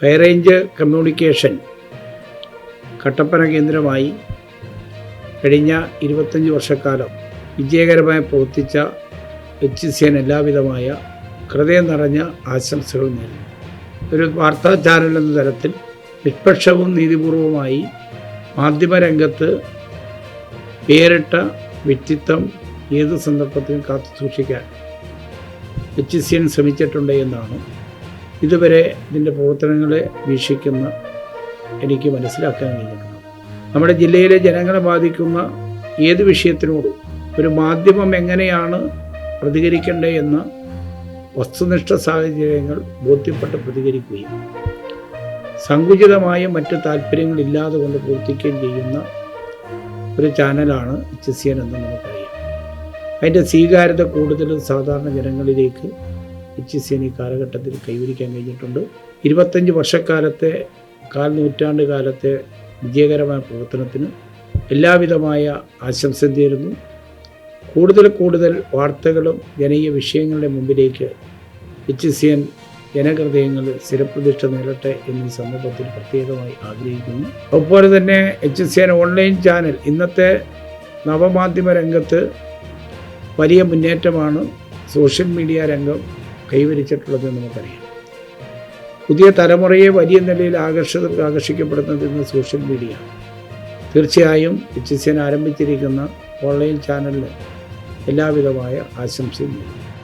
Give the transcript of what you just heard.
High range communication Kattappana കേന്ദ്രമായി കഴിഞ്ഞ ഇരുപത്തഞ്ച് വർഷക്കാലം വിജയകരമായി പ്രവർത്തിച്ച എച്ച് സി എൻ എല്ലാവിധമായ ഹൃദയം നിറഞ്ഞ ആശംസകൾ നേടി ഒരു വാർത്താ ചാനൽ എന്ന തരത്തിൽ നിഷ്പക്ഷവും നീതിപൂർവമായി മാധ്യമരംഗത്ത് പേരിട്ട വ്യക്തിത്വം ഏത് സന്ദർഭത്തിലും കാത്തു സൂക്ഷിക്കാൻ എച്ച് സി എൻ ശ്രമിച്ചിട്ടുണ്ട് എന്നാണ് ഇതുവരെ ഇതിന്റെ പ്രവർത്തനങ്ങളെ വീക്ഷിക്കുന്ന എനിക്ക് മനസ്സിലാക്കാൻ കഴിഞ്ഞിട്ടുണ്ട് നമ്മുടെ ജില്ലയിലെ ജനങ്ങളെ ബാധിക്കുന്ന ഏത് വിഷയത്തിനോടും ഒരു മാധ്യമം എങ്ങനെയാണ് പ്രതികരിക്കേണ്ടത് എന്ന വസ്തുനിഷ്ഠ സാഹചര്യങ്ങൾ ബോധ്യപ്പെട്ട് പ്രതികരിക്കുകയും സങ്കുചിതമായ മറ്റ് താല്പര്യങ്ങളില്ലാതെ കൊണ്ട് പ്രവർത്തിക്കുകയും ചെയ്യുന്ന ഒരു ചാനലാണ് എച്ച് സി എൻ എന്ന് നമുക്കറിയാം. അതിന്റെ സ്വീകാര്യത കൂടുതലും സാധാരണ ജനങ്ങളിലേക്ക് എൻ ഈ കാലഘട്ടത്തിൽ കൈവരിക്കാൻ കഴിഞ്ഞിട്ടുണ്ട്. ഇരുപത്തഞ്ച് വർഷക്കാലത്തെ കാൽ നൂറ്റാണ്ട് കാലത്തെ വിജയകരമായ പ്രവർത്തനത്തിന് എല്ലാവിധമായ ആശംസ നേരുന്നു. കൂടുതൽ കൂടുതൽ വാർത്തകളും ജനകീയ വിഷയങ്ങളുടെ മുമ്പിലേക്ക് എൻ ജനഹൃദയങ്ങളിൽ സ്ഥിരപ്രതിഷ്ഠ നേടട്ടെ എന്നീ സന്ദർഭത്തിൽ പ്രത്യേകമായി ആഗ്രഹിക്കുന്നു. അതുപോലെ തന്നെ H C N online channel ഇന്നത്തെ നവമാധ്യമ രംഗത്ത് വലിയ മുന്നേറ്റമാണ്. സോഷ്യൽ മീഡിയ രംഗം കൈവരിച്ചിട്ടുള്ളതെന്ന് നമുക്കറിയാം പുതിയ തലമുറയെ വലിയ നിലയിൽ ആകർഷ ആകർഷിക്കപ്പെടുന്നത് ഇന്ന് സോഷ്യൽ മീഡിയ. തീർച്ചയായും എച്ച് ആരംഭിച്ചിരിക്കുന്ന ഓൺലൈൻ ചാനലിന് എല്ലാവിധമായ ആശംസയും നേരുന്നു.